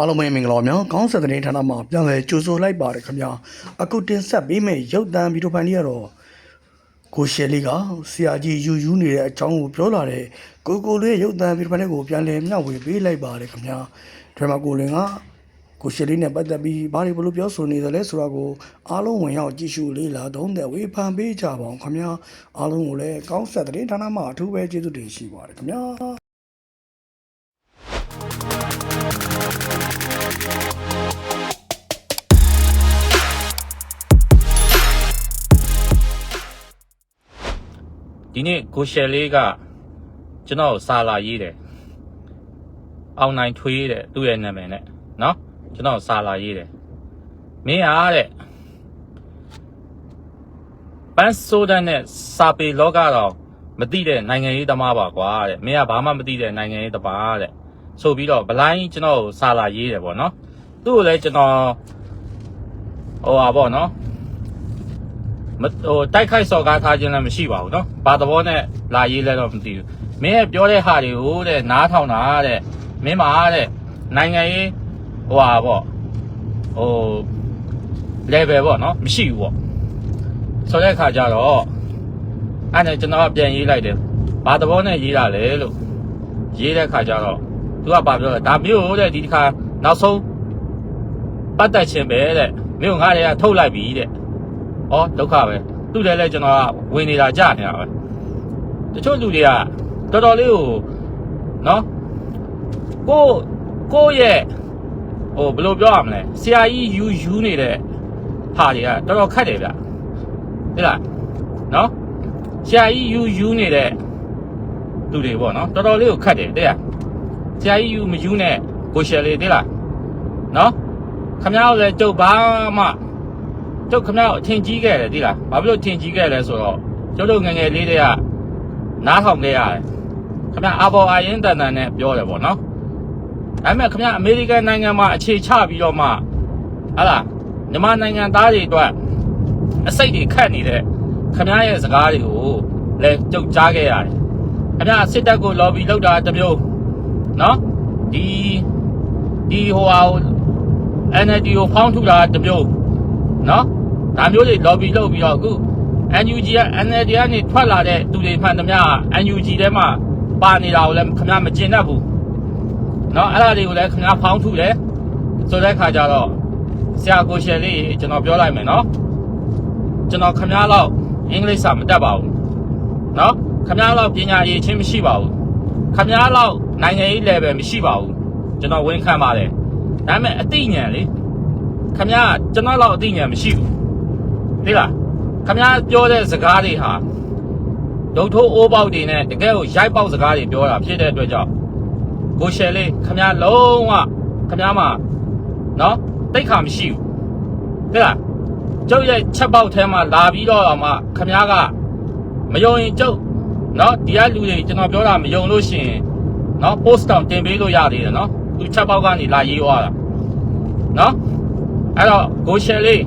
အားလုံးပဲမင်္ဂလာပါများခေါင်းဆက်တဲ့ဌာနမှာပြန်လည်ကြိုဆိုလိုက်ပါတယ်ခင်ဗျာအခုတင်ဆက်ပေးမယ့်ရုပ်သံဗီဒီယိုဖိုင်လေးကတော့ကိုရှယ်လေးကဆရာကြီးယူယူနေတဲ့အကြောင်းကိုပြောလာတဲ့ကိုကိုလေးရုပ်သံဗီဒီယိုဖိုင်လေးကိုပြန်လည်မျှဝေပေးလိုက်ပါတယ်ခင်ဗျာဒီမှာကိုလင်ကကိုရှယ်လေးနဲ့ပတ်သက်ပြီးဘာတွေဘလို့ပြောဆိုနေသလဲဆိုတာကိုအားလုံးဝင်ရောက်ကြည့်ရှုလေးလာသုံးတဲ့ဝေဖန်ပေးကြပါအောင်ခင်ဗျာအားလုံးကိုလည်းခေါင်းဆက်တဲ့ဌာနမှာအထူးပဲကျေးဇူးတင်ရှိပါတယ်ခင်ဗျာ ဒီနေ့ကိုရှယ်လေးကကျွန်တော်ကိုစာလာရေးတယ်အောင်နိုင်ထွေးတဲ့သူ့ရဲ့နာမည်နဲ့เนาะကျွန်တော်ကိုစာလာရေးတယ်မင်းအားတဲ့ပန်းဆိုးတဲ့နဲ့စာပေလောကတော့မသိတဲ့နိုင်ငံရေးသမားပါကွာတဲ့မင်းကဘာမှမသိတဲ့နိုင်ငံရေးသမားတဲ့ဆိုပြီးတော့ဗလိုင်းကျွန်တော်ကိုစာလာရေးတယ်ပေါ့နော်သူ့ကိုလည်းကျွန်တော်ဟိုပါပေါ့နော် မ ဟိုတိုက်ခိုက်စော်ကားထားခြင်းလည်းမရှိပါဘူးเนาะဘာသဘောနဲ့လာရေးလဲတော့မသိဘူးမင်းရဲ့ပြောတဲ့ဟာတွေကိုတဲ့နားထောင်တာတဲ့မင်းမာတဲ့နိုင်ငံရေးဟိုဟာပေါ့ဟို level ပေါ့เนาะမရှိဘူးပေါ့ဆိုတဲ့အခါကျတော့အဲ့ဒါကျွန်တော်ကပြန်ရေးလိုက်တယ်ဘာသဘောနဲ့ရေးတာလဲလို့ရေးတဲ့အခါကျတော့သူကဘာပြောလဲဒါမျိုးတဲ့ဒီတစ်ခါနောက်ဆုံးပတ်သက်ခြင်းပဲတဲ့မြို့ငါတွေကထုတ်လိုက်ပြီတဲ့ ။ ဩဒုက္ခပဲ။သူ့လည်းလဲကျွန်တော်ကဝင်နေတာကြနေတာပဲ။တချို့လူတွေကတော်တော်လေးကိုနော်ကိုကိုရဲ့ဟိုဘယ်လိုပြောရမလဲဆရာကြီးယူယူနေတဲ့ဟာတွေကတော်တော်ခက်တယ်ဗျ။ဟုတ်လား။နော်ဆရာကြီးယူယူနေတဲ့သူတွေပေါ့နော်တော်တော်လေးကိုခက်တယ်တဲ့။ဆရာကြီးယူမယူနဲ့ကိုရှယ်လေးတဲ့လား။နော်ခမ ्या ကိုလည်းကြုတ်ပါမှ ကျုပ်ခမရအထင်ကြီးခဲ့တယ်ဒီလားဘာဖြစ်လို့ထင်ကြီးခဲ့လဲဆိုတော့ကျုပ်တို့ငယ်ငယ်လေးတွေကနားထောင်ခဲ့ရတယ်ခမရအဘော်အရင်တန်တန်နဲ့ပြောတယ်ပေါ့နော်ဒါပေမဲ့ခမရအမေရိကန်နိုင်ငံမှာအခြေချပြီးတော့မှဟာလားမြန်မာနိုင်ငံသားတွေအတွက်အစိတ်တွေခတ်နေတဲ့ခမရရဲ့စကားတွေကိုလည်းကြုတ်ကြားခဲ့ရတယ်ခမရစစ်တပ်ကို lobby လုပ်တာတစ်မျိုးနော်ဒီဒီဟိုဟာ NLD ကိုဖောင်းထုတာတစ်မျိုးနော် ဒါမျိုးတွေ lobby လုပ်ပြီးတော့အခု NUG က NLD ကနေထွက်လာတဲ့သူတွေမှန်သမျှ NUG ထဲမှာပါနေတာကိုလည်းခင်ဗျားမကျင်တတ်ဘူးနော်အဲ့ဒါတွေကိုလည်းခင်ဗျားဖောင်းထုတယ်ဆိုတဲ့ခါကျတော့ဆရာကိုရှယ်လေးကျွန်တော်ပြောလိုက်မယ်နော်ကျွန်တော်ခင်ဗျားတော့အင်္ဂလိပ်စာမတတ်ပါဘူးနော်ခင်ဗျားတော့ပညာရည်ချင်းမရှိပါဘူးခင်ဗျားတော့နိုင်ငံရေး level မရှိပါဘူးကျွန်တော်ဝန်ခံပါတယ်ဒါပေမဲ့အသိဉာဏ်လေခမ ्या ကျွန်တော်တော့အသိဉာဏ်မရှိဘူး သိလားခမည်းပြောတဲ့စကားတွေဟာဒုံထိုးအိုးပေါက်တွေနဲ့တကယ်ကိုရိုက်ပေါက်စကားတွေပြောတာဖြစ်တဲ့အတွက်ကြောင့်ကိုရှယ်လေးခမည်းလုံးဝခမည်းမှာနော်တိတ်ခါမရှိဘူးသိလားကျုပ်ရဲ့ချက်ပေါက်ထဲမှာလာပြီးတော့မှခမည်းကမယုံရင်ကျုပ်နော်ဒီကလူတွေကျွန်တော်ပြောတာမယုံလို့ရှိရင်နော် post တောင်တင်ပေးလို့ရသေးတယ်နော်သူချက်ပေါက်ကနေလာရေးသွားတာနော်အဲ့တော့ကိုရှယ်လေး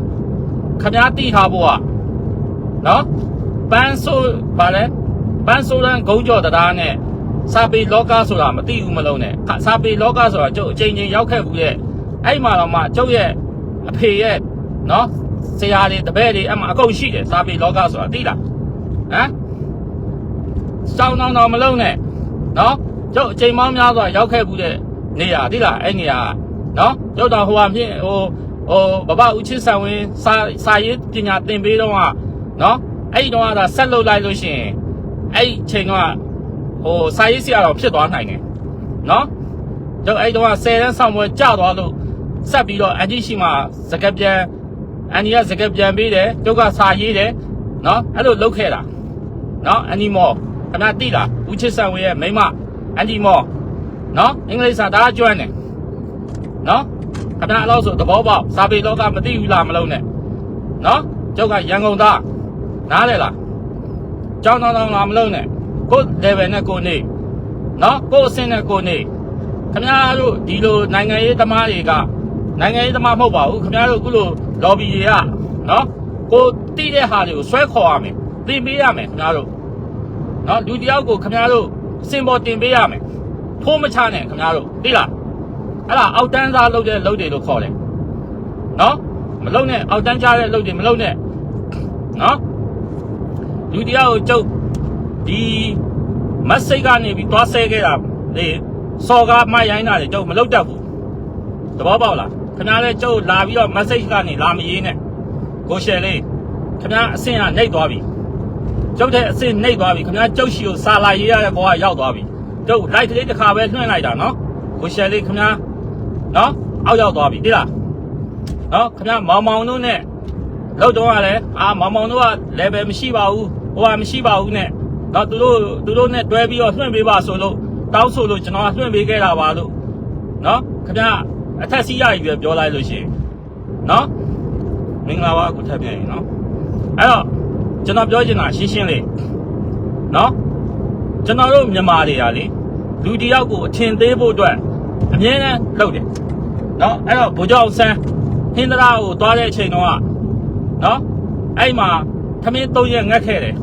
ခမားတိထားဖို့อ่ะနော်ပန်းဆိုးဗာလဲပန်းဆိုးတန်းဂုံးကြော်တရားနဲ့စာပေလောကဆိုတာမသိဘူးမလုံးနဲ့စာပေလောကဆိုတာကျုပ်အချိန်ချင်းရောက်ခဲ့ဘူးတဲ့အဲ့မှာတော့မှကျုပ်ရဲ့အဖေရဲ့နော်ဆရာတွေတပည့်တွေအမှအကုန်ရှိတယ်စာပေလောကဆိုတာသိလားဟမ်စောင်းတော့မလုံးနဲ့နော်ကျုပ်အချိန်မောင်းများစွာရောက်ခဲ့ဘူးတဲ့နေရာသိလားအဲ့နေရာနော်ကျုပ်တော့ဟိုဟာဖြင့်ဟို ဟိုဘဘဦးချစ်ဆံဝင်စာစာရေးပညာသင်ပေးတော့ကနော်အဲ့ဒီတော့ကဒါဆက်လုပ်လိုက်လို့ရှိရင်အဲ့ဒီချိန်ကဟိုစာရေးဆရာတော်ဖြစ်သွားနိုင်တယ်နော်တော့အဲ့ဒီတော့က10တန်းဆောင်ပွဲကြာသွားလို့ဆက်ပြီးတော့အန်ကြီးရှိမှစကပြန်အန်ကြီးကစကပြန်ပေးတယ်ကျုပ်ကစာရေးတယ်နော်အဲ့လိုလုပ်ခဲ့တာနော်အန်ဒီမော်ခဏတိလားဦးချစ်ဆံဝင်ရဲ့မိမအန်ဒီမော်နော်အင်္ဂလိပ်စာဒါကျွမ်းတယ်နော် ခဏအလောက်ဆိုသဘောပေါက်စာပေလောကမသိဘူးလားမလုံးနဲ့နော်ကျုပ်ကရန်ကုန်သားနားလေလားကြောင်းတောင်းတောင်းလားမလုံးနဲ့ကိုယ် level နဲ့ကိုနေနော်ကိုယ်အဆင့်နဲ့ကိုနေခင်ဗျားတို့ဒီလိုနိုင်ငံရေးသမားတွေကနိုင်ငံရေးသမားမဟုတ်ပါဘူးခင်ဗျားတို့ခုလို lobby တွေကနော်ကိုတိတဲ့ဟာတွေကိုဆွဲခေါ်ရမယ်တင်ပေးရမယ်ခင်ဗျားတို့နော်လူတယောက်ကိုခင်ဗျားတို့စင်ပေါ်တင်ပေးရမယ်ထိုးမချနဲ့ခင်ဗျားတို့သိလား အဲ့ဒါအောက်တန်းစားလုပ်တဲ့လုပ်တွေလို့ခေါ်တယ်နော်မလုပ်နဲ့အောက်တန်းချတဲ့လုပ်တွေမလုပ်နဲ့နော်လူတရားကိုကျုပ်ဒီမက်ဆေ့ကနေပြီးသွားဆဲခဲ့တာလေစော်ကားမရိုင်းတာလေကျုပ်မလုပ်တတ်ဘူးသဘောပေါက်လားခင်ဗျားလည်းကျုပ်လာပြီးတော့မက်ဆေ့ကနေလာမရေးနဲ့ကိုရှယ်လေးခင်ဗျားအဆင့်ကနှိပ်သွားပြီကျုပ်တဲ့အစ်စ်နှိပ်သွားပြီခင်ဗျားကျုပ်ရှိကိုစာလာရေးရတဲ့ဘောကရောက်သွားပြီကျုပ်လိုက်ကလေးတစ်ခါပဲလွှင့်လိုက်တာနော်ကိုရှယ်လေးခင်ဗျား နော်အောက်ရောက်သွားပြီတိလားနော်ခင်ဗျားမောင်မောင်တို့နဲ့လောက်တော့ကလည်းအာမောင်မောင်တို့က level မရှိပါဘူးဟိုကမရှိပါဘူးနဲ့နော်သူတို့သူတို့နဲ့တွဲပြီးတော့လွှင့်ပေးပါဆိုလို့တောင်းဆိုလို့ကျွန်တော်ကလွှင့်ပေးခဲ့တာပါလို့နော်ခင်ဗျားအထက်စီးရကြီးပဲပြောလိုက်လို့ရှိရင်နော်မင်္ဂလာပါကိုထပ်ပြန်ရင်နော်အဲ့တော့ကျွန်တော်ပြောချင်တာရှင်းရှင်းလေးနော်ကျွန်တော်တို့မြန်မာတွေကလေလူတစ်ယောက်ကိုအထင်သေးဖို့အတွက် အမြဲတမ်းလုပ်တယ်နော်အဲ့တော့ဗိုလ်ချုပ်အောင်ဆန်းဟင်္ဒရာကိုသွားတဲ့အချိန်တော့ကနော်အဲ့မှာသမင်းသုံးရက်ငတ်ခဲ့တယ်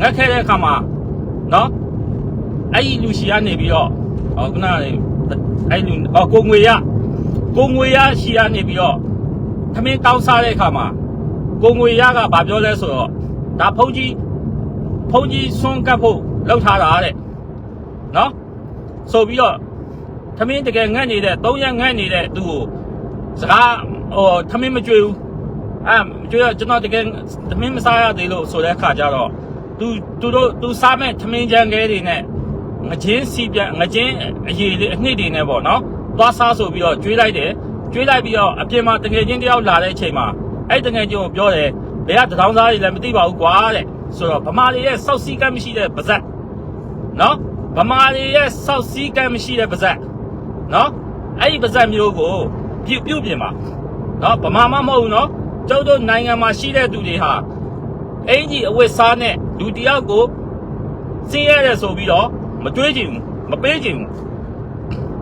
ငတ်ခဲ့တဲ့အခါမှာနော်အဲ့ဒီလူရှိကနေပြီးတော့ဟောခုနကလေအဲ့လူဟောကိုငွေရကိုငွေရရှိကနေပြီးတော့သမင်းတောင်းစားတဲ့အခါမှာကိုငွေရကဘာပြောလဲဆိုတော့ဒါဖုန်းကြီးဖုန်းကြီးဆွန်းကပ်ဖို့လောက်ထားတာတဲ့နော်ဆိုပြီးတော့ သမင်းတကယ်ငတ်နေတဲ့၃ရက်ငတ်နေတဲ့သူကိုစကားဟိုသမင်းမကြွေဘူးအဲမကြွေတော့ကျွန်တော်တကယ်သမင်းမစားရသေးလို့ဆိုတဲ့အခါကျတော့သူသူတို့သူစားမဲ့သမင်းချမ်းကဲတွေနဲ့ငချင်းစီပြန်ငချင်းအရေးလေးအနှစ်တွေနဲ့ပေါ့နော်သွားစားဆိုပြီးတော့ကျွေးလိုက်တယ်ကျွေးလိုက်ပြီးတော့အပြင်မှာတကယ်ချင်းတယောက်လာတဲ့အချိန်မှာအဲ့တကယ်ချင်းကိုပြောတယ်ဘယ်ကတထောင်စားတွေလည်းမသိပါဘူးကွာတဲ့ဆိုတော့ဗမာတွေရဲ့စောက်စီးကမ်းမရှိတဲ့ပါဇက်နော်ဗမာတွေရဲ့စောက်စီးကမ်းမရှိတဲ့ပါဇက် နော်အဲ့ဒီပါဇက်မျိုးကိုပြုတ်ပြုတ်ပြင်ပါနော်ဗမာမှမဟုတ်ဘူးနော်ကျုပ်တို့နိုင်ငံမှာရှိတဲ့သူတွေဟာအင်ကြီးအဝတ်စားနဲ့လူတစ်ယောက်ကိုစင်းရဲတယ်ဆိုပြီးတော့မတွေးချင်ဘူးမပေးချင်ဘူး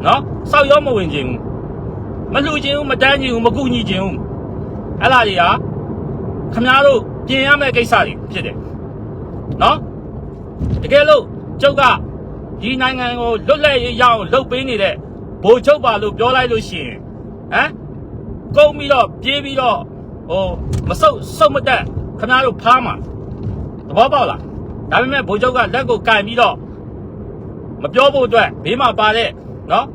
နော်စောက်ရောမဝင်ချင်ဘူးမလှူချင်ဘူးမတန်းချင်ဘူးမကူညီချင်ဘူးအဲ့လားတွေဟာခမားတို့ပြင်ရမယ့်ကိစ္စတွေဖြစ်တယ်နော်တကယ်လို့ကျုပ်ကဒီနိုင်ငံကိုလွတ်လပ်ရေးရအောင်လှုပ်ပေးနေတဲ့ ဗိုလ်ချုပ်ပါလို့ပြောလိုက်လို့ရှိရင်ဟမ်ကုန်းပြီးတော့ပြေးပြီးတော့ဟိုမဆုတ်ဆုတ်မတက်ခမားတို့ဖားမှာသဘောပေါက်လားဒါပေမဲ့ဗိုလ်ချုပ်ကလက်ကိုကင်ပြီးတော့မပြောဖို့အတွက်ဘေးမှာပါတဲ့နော်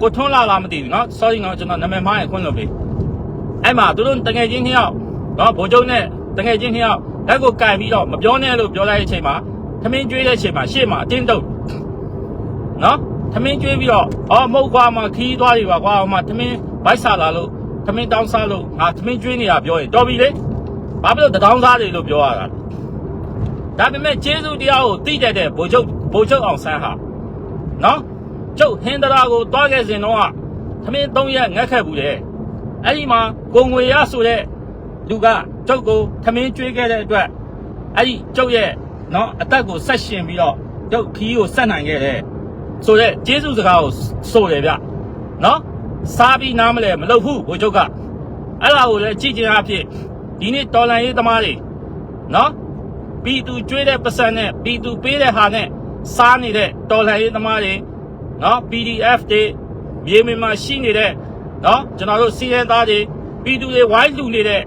ကိုထွန်းလာလားမသိဘူးနော် sorry နော်ကျွန်တော်နာမည်မှားရင်ခွင့်လို့ပေးအဲ့မှာသူတို့တကယ်ချင်းနှစ်ယောက်နော်ဗိုလ်ချုပ်နဲ့တကယ်ချင်းနှစ်ယောက်လက်ကိုကင်ပြီးတော့မပြောနဲ့လို့ပြောလိုက်တဲ့အချိန်မှာသမင်းကျွေးတဲ့အချိန်မှာရှေ့မှာအတင်းတုပ်နော် သမင်းကျွေးပြီးတော့အော်မဟုတ်ကွာမခီးသွားပြီပါကွာဟိုမှာသမင်းဗိုက်ဆာလာလို့သမင်းတောင်းစားလို့ငါသမင်းကျွေးနေတာပြောရင်တော်ပြီလေဘာဖြစ်လို့တထောင်းစားတွေလို့ပြောရတာဒါပေမဲ့ကျေးဇူးတရားကိုသိတတ်တဲ့ဗိုလ်ချုပ်ဗိုလ်ချုပ်အောင်ဆန်းဟာနော်ကျုပ်ဟင်္ဒရာကိုတွားခဲ့စဉ်တော့သမင်း၃ရက်ငတ်ခဲ့ဘူးလေအဲ့ဒီမှာကိုငွေရဆိုတဲ့လူကကျုပ်ကိုသမင်းကျွေးခဲ့တဲ့အတွက်အဲ့ဒီကျုပ်ရဲ့နော်အသက်ကိုဆက်ရှင်ပြီးတော့ကျုပ်ခီးကိုဆက်နိုင်ခဲ့တယ် ဆိုတော့ကျေးဇူးစကားကိုဆိုတယ်ဗျနော်စားပြီးနားမလဲမလုပ်ဘူးဘိုလ်ချုပ်ကအဲ့ဒါကိုလည်းကြည့်ချင်အဖြစ်ဒီနေ့တော်လန်ရေးသမားတွေနော်ပြည်သူကျွေးတဲ့ပတ်စံနဲ့ပြည်သူပေးတဲ့ဟာနဲ့စားနေတဲ့တော်လန်ရေးသမားတွေနော် PDF တွေမြေမြမှာရှိနေတဲ့နော်ကျွန်တော်တို့စီးရဲသားတွေပြည်သူတွေဝိုင်းလူနေတဲ့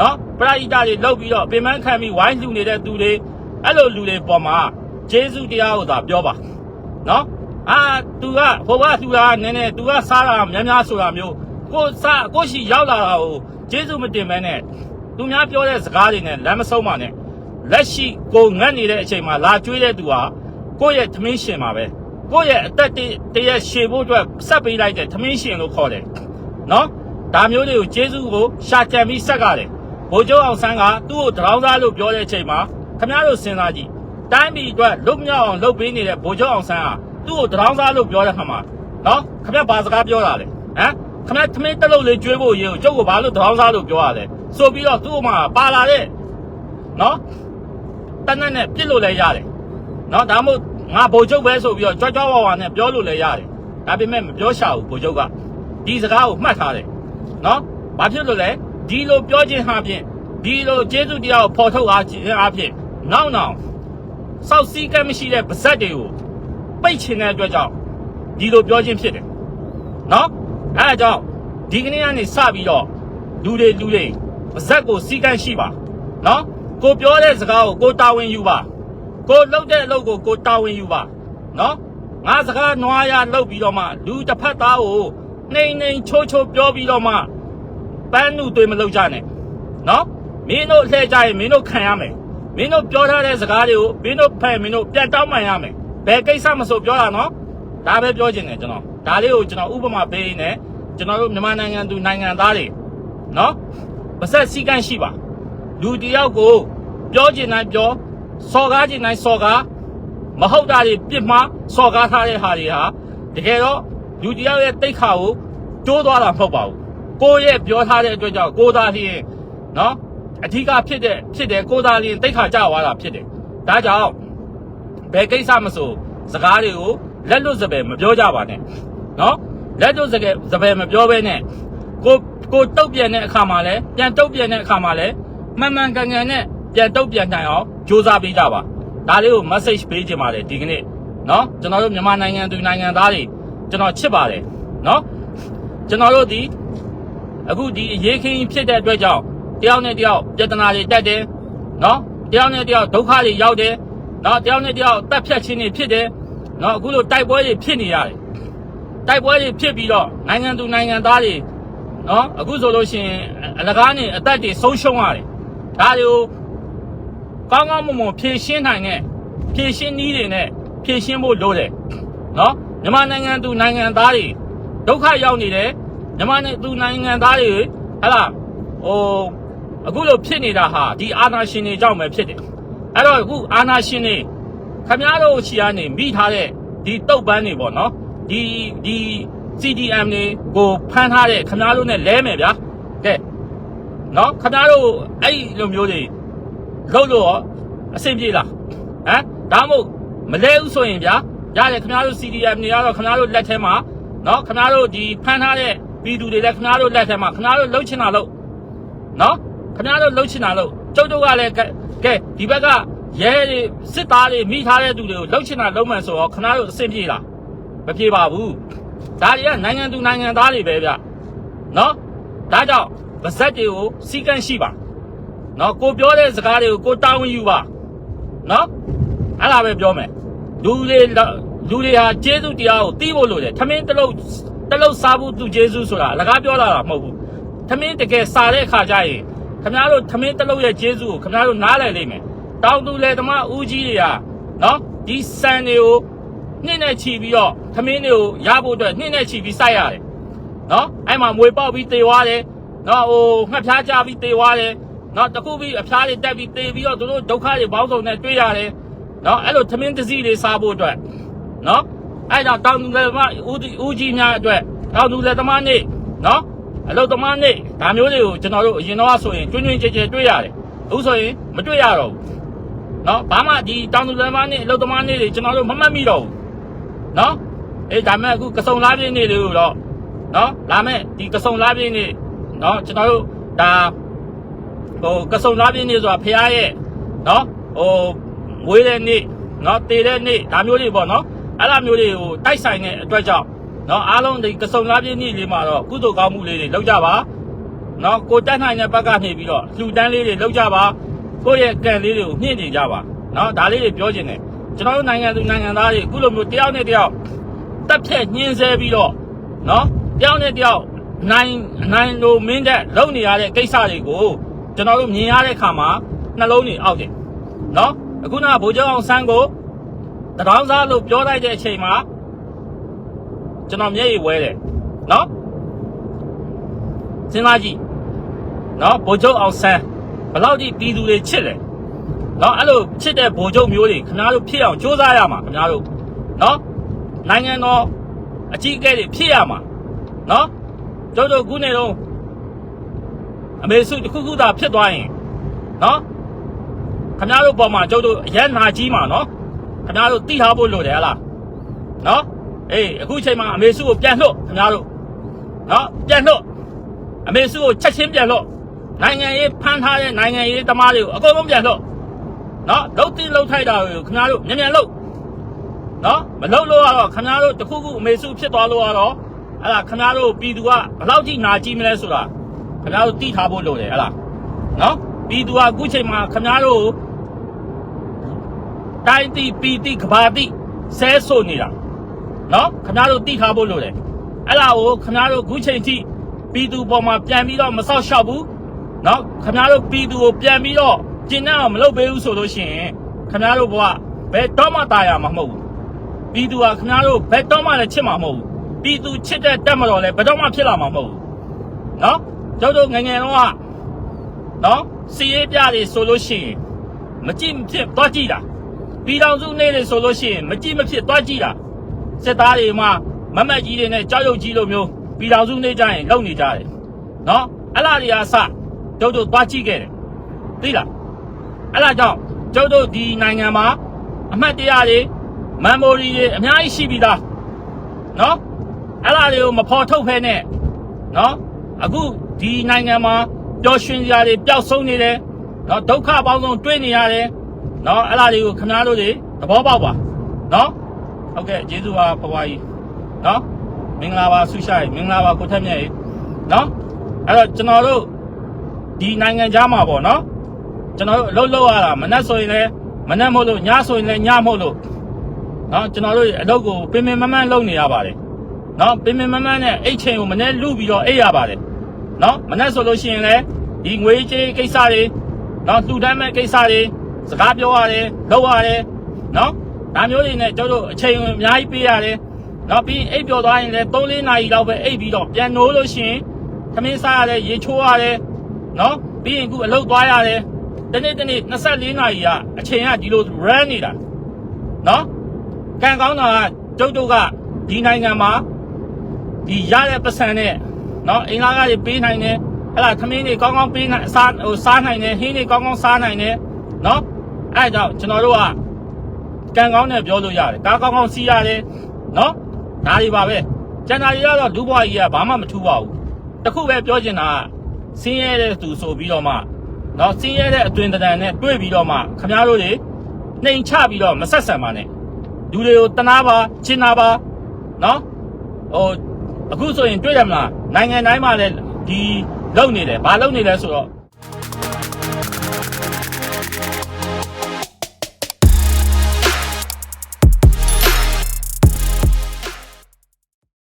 နော်ပရိသတ်တွေလောက်ပြီးတော့ပြင်ပန်းခံပြီးဝိုင်းလူနေတဲ့သူတွေအဲ့လိုလူတွေပေါ်မှာဂျေဇုတရားကိုသာပြောပါနော် အာ तू ကဟိုကသူကနည်းနည်း तू ကစားတာများများဆိုတာမျိုးကိုစားကိုရှိရောက်လာတာကိုကျေးဇူးမတင်မဲနဲ့သူများပြောတဲ့စကားတွေနဲ့လမ်းမဆုံးပါနဲ့လက်ရှိကိုငတ်နေတဲ့အချိန်မှာလာကျွေးတဲ့သူဟာကိုယ့်ရဲ့သမင်းရှင်ပါပဲကိုယ့်ရဲ့အသက်တရရှည်ဖို့အတွက်ဆက်ပေးလိုက်တဲ့သမင်းရှင်လို့ခေါ်တယ်နော်ဒါမျိုးတွေကိုကျေးဇူးကိုရှာကြံပြီးဆက်ကြတယ်ဘိုးချုပ်အောင်ဆန်းကသူ့ကိုတရောင်းသားလို့ပြောတဲ့အချိန်မှာခမရတို့စဉ်းစားကြည့်တိုင်းပြည်အတွက်လွတ်မြောက်အောင်လုပ်ပေးနေတဲ့ဘိုးချုပ်အောင်ဆန်းဟာ သူ့ကိုတရောင်းသားလို့ပြောတဲ့ခါမှာနော်ခမားဘာစကားပြောတာလဲဟမ်ခမားသမင်းတက်လို့လေကျွေးဖို့ရေကိုကျုပ်ကဘာလို့တရောင်းသားလို့ပြောရလဲဆိုပြီးတော့သူ့မှာပါလာတဲ့နော်တနက်နဲ့ပြစ်လို့လည်းရတယ်နော်ဒါမှမဟုတ်ငါဗိုလ်ချုပ်ပဲဆိုပြီးတော့ကြွကြွဝါဝါနဲ့ပြောလို့လည်းရတယ်ဒါပေမဲ့မပြောရှာဘူးဗိုလ်ချုပ်ကဒီစကားကိုမှတ်ထားတယ်နော်ဘာဖြစ်လို့လဲဒီလိုပြောခြင်းဟာဖြင့်ဒီလိုကျေးဇူးတရားကိုဖော်ထုတ်အားခြင်းအားဖြင့်နောက်နောက်စောက်စည်းကမ်းမရှိတဲ့ဗဇက်တွေကို ပိတ်ချင်တဲ့အတွက်ကြောင့်ဒီလိုပြောခြင်းဖြစ်တယ်နော်အဲအကြောင်းဒီကနေ့ကနေစပြီးတော့လူတွေလူတွေပါဇက်ကိုစီကန်းရှိပါနော်ကိုပြောတဲ့စကားကိုကိုတာဝန်ယူပါကိုလှုပ်တဲ့အလုပ်ကိုကိုတာဝန်ယူပါနော်ငါစကားနွားရလှုပ်ပြီးတော့မှလူတစ်ဖက်သားကိုနှိမ်နှိမ်ချိုးချိုးပြောပြီးတော့မှပန်းနုတွေမလုပ်ကြနဲ့နော်မင်းတို့လှည့်ကြရင်မင်းတို့ခံရမယ်မင်းတို့ပြောထားတဲ့စကားတွေကိုမင်းတို့ဖက်မင်းတို့ပြန်တောင်းမှန်ရမယ် ဘယ်ကိစ္စမဆိုပြောတာနော်ဒါပဲပြောချင်တယ်ကျွန်တော်ဒါလေးကိုကျွန်တော်ဥပမာပေးနေကျွန်တော်တို့မြန်မာနိုင်ငံသူနိုင်ငံသားတွေနော်ပါဆက်စည်းကမ်းရှိပါလူတယောက်ကိုပြောချင်တိုင်းပြောစော်ကားချင်တိုင်းစော်ကားမဟုတ်တာတွေပြစ်မှားစော်ကားထားတဲ့ဟာတွေဟာတကယ်တော့လူတယောက်ရဲ့တိတ်ခါကိုတိုးသွားတာမဟုတ်ပါဘူးကိုယ့်ရဲ့ပြောထားတဲ့အတွက်ကြောင့်ကိုယ်သာလျှင်နော်အဓိကဖြစ်တဲ့ဖြစ်တယ်ကိုယ်သာလျှင်တိတ်ခါကြသွားတာဖြစ်တယ်ဒါကြောင့် ဘယ်ကိစ္စမဆိုစကားတွေကိုလက်လွတ်စပယ်မပြောကြပါနဲ့နော်လက်လွတ်စပယ်စပယ်မပြောဘဲနဲ့ကိုကိုတုတ်ပြန်တဲ့အခါမှာလဲပြန်တုတ်ပြန်တဲ့အခါမှာလဲမှန်မှန်ကန်ကန်နဲ့ပြန်တုတ်ပြန်နိုင်အောင်ကြိုးစားပေးကြပါဒါလေးကို message ပေးချင်ပါတယ်ဒီကနေ့နော်ကျွန်တော်တို့မြန်မာနိုင်ငံသူနိုင်ငံသားတွေကျွန်တော်ချစ်ပါတယ်နော်ကျွန်တော်တို့ဒီအခုဒီအရေးခင်းဖြစ်တဲ့အတွက်ကြောင့်တယောက်နဲ့တယောက်ပြဿနာတွေတက်တယ်နော်တယောက်နဲ့တယောက်ဒုက္ခတွေရောက်တယ် နော်တယောက်နဲ့တယောက်တက်ဖြတ်ခြင်းတွေဖြစ်တယ်နော်အခုလိုတိုက်ပွဲတွေဖြစ်နေရတယ်တိုက်ပွဲတွေဖြစ်ပြီးတော့နိုင်ငံသူနိုင်ငံသားတွေနော်အခုဆိုလို့ရှိရင်အလကားနေအသက်တွေဆုံးရှုံးရတယ်ဒါတွေကိုကောင်းကောင်းမွန်မွန်ဖြည့်ရှင်းနိုင်တဲ့ဖြည့်ရှင်းနည်းတွေနဲ့ဖြည့်ရှင်းဖို့လိုတယ်နော်မြန်မာနိုင်ငံသူနိုင်ငံသားတွေဒုက္ခရောက်နေတယ်မြန်မာနိုင်ငံသူနိုင်ငံသားတွေဟဲ့လားဟိုအခုလိုဖြစ်နေတာဟာဒီအာဏာရှင်တွေကြောင့်ပဲဖြစ်တယ် အဲ့တော့အခုအာဏာရှင်တွေခမည်းတော်ချီကနေမိထားတဲ့ဒီတုတ်ပန်းတွေပေါ့နော်ဒီဒီ CDM တွေကိုဖမ်းထားတဲ့ခမားတို့နဲ့လဲမယ်ဗျာကဲနော်ခမားတို့အဲ့လိုမျိုးတွေလုပ်လို့ရောအဆင်ပြေလားဟမ်ဒါမှမဟုတ်မလဲဘူးဆိုရင်ဗျာရတယ်ခမားတို့ CDM တွေကတော့ခမားတို့လက်ထဲမှာနော်ခမားတို့ဒီဖမ်းထားတဲ့ပြည်သူတွေလည်းခမားတို့လက်ထဲမှာခမားတို့လှုပ်ချင်တာလို့နော်ခမားတို့လှုပ်ချင်တာလို့ကျုပ်တို့ကလည်း ကဲဒီဘက်ကရဲတွေစစ်သားတွေမိထားတဲ့သူတွေကိုလှုပ်ချင်တာလှုပ်မှန်ဆိုတော့ခမားတို့အဆင်ပြေလားမပြေပါဘူးဒါတွေကနိုင်ငံသူနိုင်ငံသားတွေပဲဗျနော်ဒါကြောင့်ဗဇက်တွေကိုစီကန့်ရှိပါနော်ကိုပြောတဲ့စကားတွေကိုကိုတာဝန်ယူပါနော်အဲ့ဒါပဲပြောမယ်လူတွေလူတွေဟာကျေးဇူးတရားကိုသိဖို့လိုတယ်ထမင်းတစ်လုံးတစ်လုံးစားဖို့သူကျေးဇူးဆိုတာအလကားပြောလာတာမဟုတ်ဘူးထမင်းတကယ်စားတဲ့အခါကျရင် ခင်ဗျားတို့ထမင်းတစ်လုံးရဲ့ကျေးဇူးကိုခင်ဗျားတို့နားလည်လိမ့်မယ်တောင်သူလေဓမ္မဦးကြီးတွေကနော်ဒီစံတွေကိုနှင်းနဲ့ချီပြီးတော့သမင်းတွေကိုရဖို့အတွက်နှင်းနဲ့ချီပြီးစိုက်ရတယ်နော်အဲ့မှာမွေပေါက်ပြီးတေသွားတယ်နော်ဟိုငှက်ဖျားကြပြီးတေသွားတယ်နော်တခုပြီးအဖျားတွေတက်ပြီးတေပြီးတော့သူတို့ဒုက္ခတွေပေါင်းစုံနဲ့တွေ့ရတယ်နော်အဲ့လိုသမင်းတစည်းတွေစားဖို့အတွက်နော်အဲ့တော့တောင်သူလက်သမားဦးဦးကြီးများအတွက်တောင်သူလက်သမားနေ့နော် အလုသမားနေ့ဒါမျိုးတွေကိုကျွန်တော်တို့အရင်တော့ဆိုရင်ကျွန်းကျွန်းကြဲကြဲတွေ့ရတယ်အခုဆိုရင်မတွေ့ရတော့ဘူးနော်ဘာမှဒီတောင်သူလက်သမားနေ့အလုသမားနေ့တွေကျွန်တော်တို့မမှတ်မိတော့ဘူးနော်အေးဒါမဲ့အခုကစုံလားပြင်းနေတွေကိုတော့နော်လာမဲ့ဒီကစုံလားပြင်းနေနော်ကျွန်တော်တို့ဒါဟိုကစုံလားပြင်းနေဆိုတာဖះရဲ့နော်ဟိုမွေးတဲ့နေ့နော်တည်တဲ့နေ့ဒါမျိုးတွေပေါ့နော်အဲ့လိုမျိုးတွေကိုတိုက်ဆိုင်တဲ့အတွက်ကြောင့် နော်အားလုံးဒီကစုံလားပြင်းနေ့လေးမှာတော့ကုသိုလ်ကောင်းမှုလေးတွေလုပ်ကြပါနော်ကိုတက်နိုင်တဲ့ဘက်ကနေပြီးတော့လှူဒန်းလေးတွေလုပ်ကြပါကိုယ့်ရဲ့ကံလေးတွေကိုမြင့်နေကြပါနော်ဒါလေးတွေပြောချင်တယ်ကျွန်တော်တို့နိုင်ငံသူနိုင်ငံသားတွေအခုလိုမျိုးတယောက်နဲ့တယောက်တက်ဖြတ်ညှင်းဆဲပြီးတော့နော်တယောက်နဲ့တယောက်နိုင်နိုင်လိုမင်းတဲ့လုံနေရတဲ့ကိစ္စတွေကိုကျွန်တော်တို့မြင်ရတဲ့အခါမှာနှလုံးတွေအောက်တယ်နော်အခုနကဗိုလ်ချုပ်အောင်ဆန်းကိုတရောင်းစားလို့ပြောလိုက်တဲ့အချိန်မှာ ကျွန်တော်မျက်ရည်ဝဲတယ်နော်စဉ်းစားကြည့်နော်ဗိုလ်ချုပ်အောင်ဆန်းဘယ်လောက်ထိပြည်သူတွေချစ်လဲနော်အဲ့လိုချစ်တဲ့ဗိုလ်ချုပ်မျိုးတွေခင်ဗျားတို့ဖြစ်အောင်စူးစမ်းရမှာခင်ဗျားတို့နော်နိုင်ငံတော်အကြီးအကဲတွေဖြစ်ရမှာနော်ကျုပ်တို့ခုနေတော့အမေစုတစ်ခုခုသာဖြစ်သွားရင်နော်ခင်ဗျားတို့ပေါ်မှာကျုပ်တို့အရန်နာကြီးမှာနော်ခင်ဗျားတို့တိထားဖို့လိုတယ်ဟလားနော် အေးအခုချိန်မှာအမေစုကိုပြန်လှုပ်ခင်ဗျားတို့နော်ပြန်လှုပ်အမေစုကိုချက်ချင်းပြန်လှုပ်နိုင်ငံရေးဖမ်းထားတဲ့နိုင်ငံရေးသမားတွေကိုအကုန်လုံးပြန်လှုပ်နော်လှုပ်တိလှုပ်ထိုက်တာကိုခင်ဗျားတို့မြန်မြန်လှုပ်နော်မလှုပ်လို့ကတော့ခင်ဗျားတို့တခုခုအမေစုဖြစ်သွားလို့ကတော့အဲ့ဒါခင်ဗျားတို့ပြည်သူကဘယ်လောက်ထိနာကြည့်မလဲဆိုတာခင်ဗျားတို့သိထားဖို့လိုတယ်ဟဲ့လားနော်ပြည်သူကအခုချိန်မှာခင်ဗျားတို့တိုင်းတိပြည်တိကဘာတိဆဲဆိုနေတာ နော်ခင်ဗျားတို့သိထားဖို့လိုတယ်အဲ့ဒါကိုခင်ဗျားတို့အခုချိန်ထိပြည်သူပေါ်မှာပြန်ပြီးတော့မဆောက်ရှောက်ဘူးနော်ခင်ဗျားတို့ပြည်သူကိုပြန်ပြီးတော့ကျင့်နှံ့အောင်မလုပ်ပေးဘူးဆိုလို့ရှိရင်ခင်ဗျားတို့ဘဝဘယ်တော့မှตายရမှာမဟုတ်ဘူး ပြည်သူကခင်ဗျားတို့ဘယ်တော့မှလည်းချစ်မှာမဟုတ်ဘူးပြည်သူချစ်တဲ့တက်မတော်လည်းဘယ်တော့မှဖြစ်လာမှာမဟုတ်ဘူးเนาะကျုပ်တို့ငယ်ငယ်တော့ကเนาะစီရေးပြတွေဆိုလို့ရှိရင်မကြည့်မဖြစ်သွားကြည့်တာပြည်တော်စုနေတွေဆိုလို့ရှိရင်မကြည့်မဖြစ်သွားကြည့်တာ စစ်သားတွေမှမမတ်ကြီးတွေနဲ့ကြောက်ရွံ့ကြီးလိုမျိုးပြည်တော်စုနေကြရင်လုံနေကြတယ်နော်အဲ့လားတွေအစကျုပ်တို့သွားကြည့်ခဲ့တယ်သိလားအဲ့လားကြောင့်ကျုပ်တို့ဒီနိုင်ငံမှာအမှတ်တရတွေ memory တွေအများကြီးရှိပြီးသားနော်အဲ့လားတွေကိုမဖော်ထုတ်ဖဲနဲ့နော်အခုဒီနိုင်ငံမှာပျော်ရွှင်စရာတွေပျောက်ဆုံးနေတယ်နော်ဒုက္ခပေါင်းစုံတွေ့နေရတယ်နော်အဲ့လားတွေကိုခင်ဗျားတို့တွေသဘောပေါက်ပါနော် ဟုတ်ကဲ့ကျေးဇူးပါဘဝကြီးနော်မင်္ဂလာပါဆုရှိုင်းမင်္ဂလာပါကိုထက်မြတ်ကြီးနော်အဲ့တော့ကျွန်တော်တို့ဒီနိုင်ငံခြားမှာပေါ့နော်ကျွန်တော်တို့အလုပ်လုပ်ရတာမနှက်ဆိုရင်လည်းမနှက်မဟုတ်လို့ညဆိုရင်လည်းညမဟုတ်လို့နော်ကျွန်တော်တို့အလုပ်ကိုပင်ပင်မမှန်လုပ်နေရပါတယ်နော်ပင်ပင်မမှန်နဲ့အိတ်ချိန်ကိုမနှက်လူပြီးတော့အိတ်ရပါတယ်နော်မနှက်ဆိုလို့ရှိရင်လည်းဒီငွေကြေးကိစ္စတွေနော်လူတိုင်းမဲ့ကိစ္စတွေစကားပြောရတယ်လုပ်ရတယ်နော် ဒါမျိုးတွေနဲ့ကျတို့အချိန်အများကြီးပေးရတယ်နောက်ပြီးအိပ်ပျော်သွားရင်လည်း3 4နာရီလောက်ပဲအိပ်ပြီးတော့ပြန်နိုးလို့ရှိရင်ခမင်းစားရတယ်ရေချိုးရတယ်နော်ပြီးရင်ခုအလုပ်သွားရတယ်တနေ့တနေ့24နာရီကအချိန်ကဒီလို run နေတာနော်ကံကောင်းတာကကျုပ်တို့ကဒီနိုင်ငံမှာဒီရတဲ့ပတ်စံနဲ့နော်အင်္ဂါကတွေပေးနိုင်တယ်အဲ့ဒါခမင်းတွေကောင်းကောင်းပေးနိုင်အစားဟိုစားနိုင်တယ်ဟင်းတွေကောင်းကောင်းစားနိုင်တယ်နော်အဲ့ဒါကြောင့်ကျွန်တော်တို့က ကံကောင်းနဲ့ပြောလို့ရတယ်ကားကောင်းကောင်းစီးရတယ်နော်ဒါတွေပါပဲကျန်တာတွေကတော့လူဘွားကြီးကဘာမှမထူးပါဘူးတခုပဲပြောချင်တာဆင်းရဲတဲ့သူဆိုပြီးတော့မှနော်ဆင်းရဲတဲ့အသွင်တန်နဲ့တွေ့ပြီးတော့မှခမားတို့တွေနှိမ်ချပြီးတော့မဆက်ဆံပါနဲ့လူတွေကိုတနာပါချင်နာပါနော်ဟိုအခုဆိုရင်တွေ့ရမလားနိုင်ငံတိုင်းမှာလည်းဒီလုံနေတယ်ဘာလုံနေလဲဆိုတော့